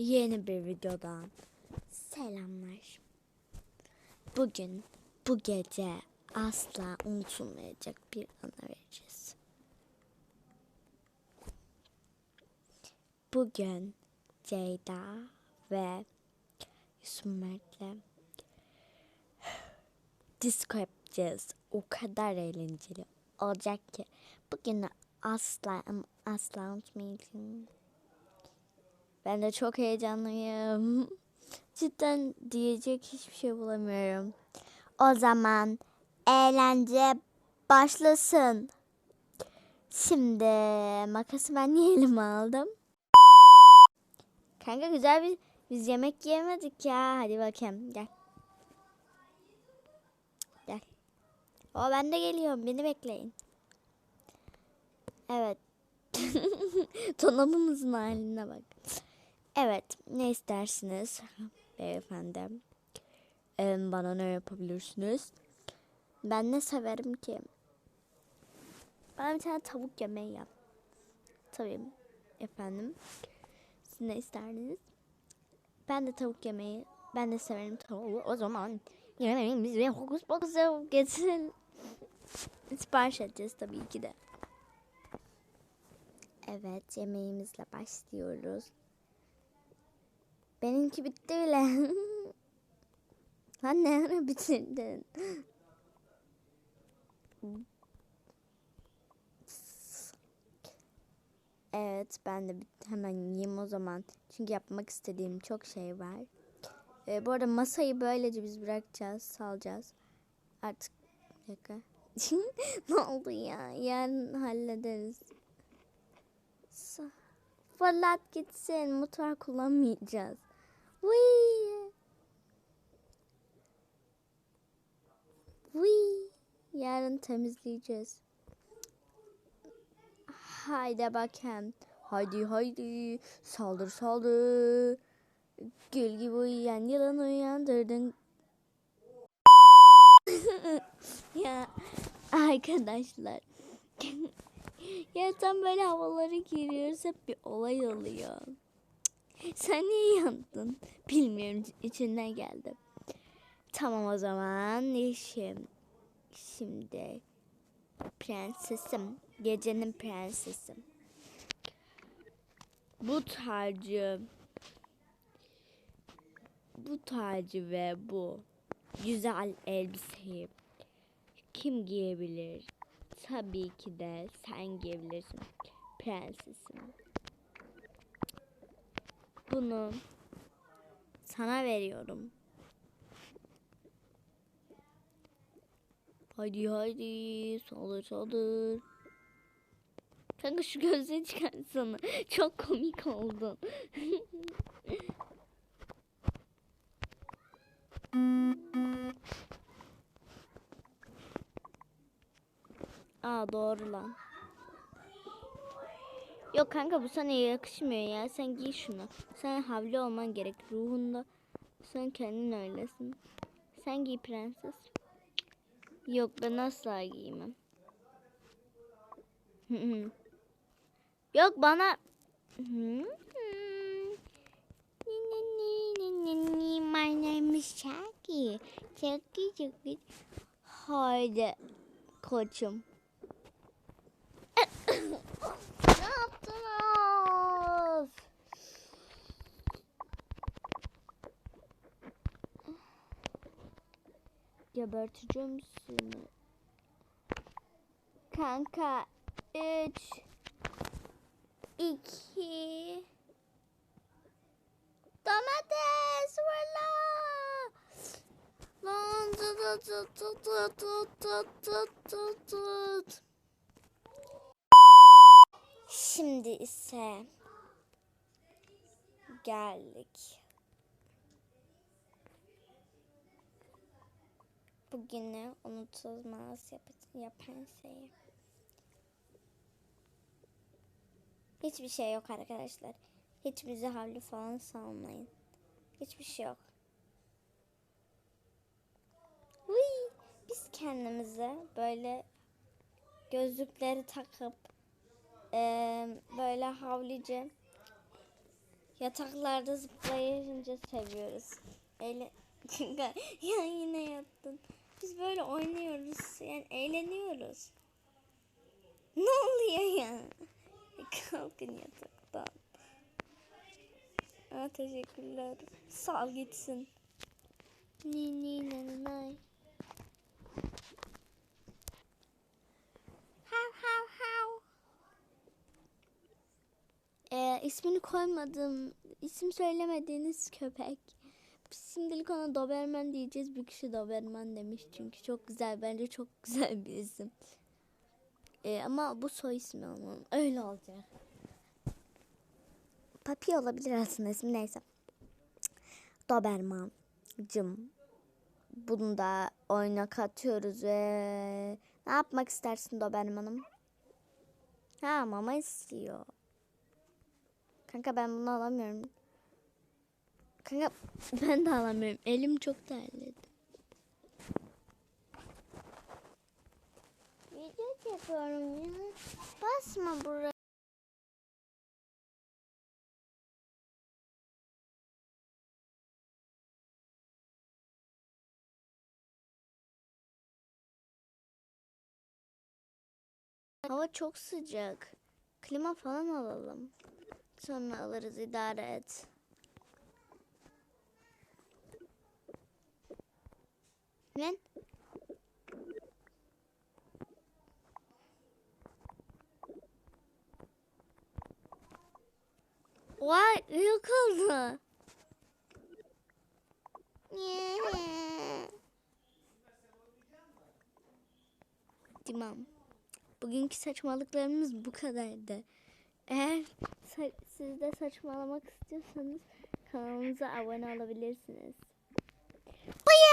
Yeni bir videodan selamlar. Bugün bu gece asla unutulmayacak bir ana vereceğiz. Bugün Ceyda ve Yusuf Mert'le disco yapacağız. O kadar eğlenceli olacak ki bugünü asla asla unutmayacağım. Ben de çok heyecanlıyım. Cidden diyecek hiçbir şey bulamıyorum. O zaman eğlence başlasın. Şimdi makası ben niye elime aldım? Kanka güzel bir biz yemek yemedik ya. Hadi bakayım gel. Gel. O ben de geliyorum. Beni bekleyin. Evet. Donanımımızın haline bak. Evet, ne istersiniz beyefendi? Ee, bana ne yapabilirsiniz? Ben ne severim ki? Bana bir tane tavuk yemeği yap. Tabii efendim. Siz ne isterdiniz? Ben de tavuk yemeği. Ben de severim tavuğu. O zaman yemeğimizi ve hokus pokus getirin. Sipariş edeceğiz tabii ki de. Evet, yemeğimizle başlıyoruz. Benimki bitti bile. Lan ne ara bitirdin? Evet, ben de hemen yiyeyim o zaman. Çünkü yapmak istediğim çok şey var. Ee, bu arada masayı böylece biz bırakacağız, salacağız. Artık dakika. ne oldu ya? Yarın hallederiz. Fırlat gitsin. Mutfak kullanmayacağız. Wii. Wii. Yarın temizleyeceğiz. Haydi bakayım. Haydi haydi. Saldır saldır. Gül gibi uyuyan yılan uyandırdın. ya arkadaşlar. Ya tam böyle havalara giriyoruz hep bir olay oluyor. Sen niye yandın? Bilmiyorum içinden geldi. Tamam o zaman işim. Şimdi prensesim. Gecenin prensesim. Bu tacı bu tacı ve bu güzel elbiseyi kim giyebilir? Tabii ki de sen giyebilirsin. Prensesim. Bunu sana veriyorum. Haydi haydi saldır saldır. Kanka şu gözleri çıkarsana. Çok komik oldun. Aa doğru lan. Yok kanka bu sana yakışmıyor ya. Sen giy şunu. Sen havli olman gerek. Ruhunda sen kendin öylesin. Sen giy prenses. Yok ben asla giymem. Yok bana My name is Chucky. Chucky Chucky. Haydi koçum. ne yaptınız? Geberteceğim seni. Kanka 3 2 Domates valla. Lan tut tut tut tut tut tut tut tut. Şimdi ise geldik. Bugünü unutulmaz yap yapan şey. Hiçbir şey yok arkadaşlar. Hiç bizi havlu falan salmayın. Hiçbir şey yok. Uy, biz kendimize böyle gözlükleri takıp eee, böyle havlice Yataklarda zıplayınca seviyoruz. Kanka ya yine yattın. Biz böyle oynuyoruz. Yani eğleniyoruz. Ne oluyor ya? Kalkın yataktan. Aa, teşekkürler. Sal gitsin. Ni ni na na nay. Hav hav hav. Ee, ismini koymadım. İsim söylemediğiniz köpek. Şimdilik ona Doberman diyeceğiz. Bir kişi Doberman demiş çünkü çok güzel. Bence çok güzel bir isim. Ee, ama bu soy ismi onun. Öyle olacak. Papi olabilir aslında ismi neyse. Doberman'cım. Bunu da oyuna katıyoruz ve ne yapmak istersin Doberman'ım? Ha mama istiyor. Kanka ben bunu alamıyorum. Kanka ben de alamıyorum. Elim çok terledi. Video yapıyorum ya. Basma buraya. Hava çok sıcak. Klima falan alalım. Sonra alırız idare et. Lan. Vay yok oldu. Tamam. Bugünkü saçmalıklarımız bu kadardı. Eğer sa- siz de saçmalamak istiyorsanız kanalımıza abone olabilirsiniz. Bye.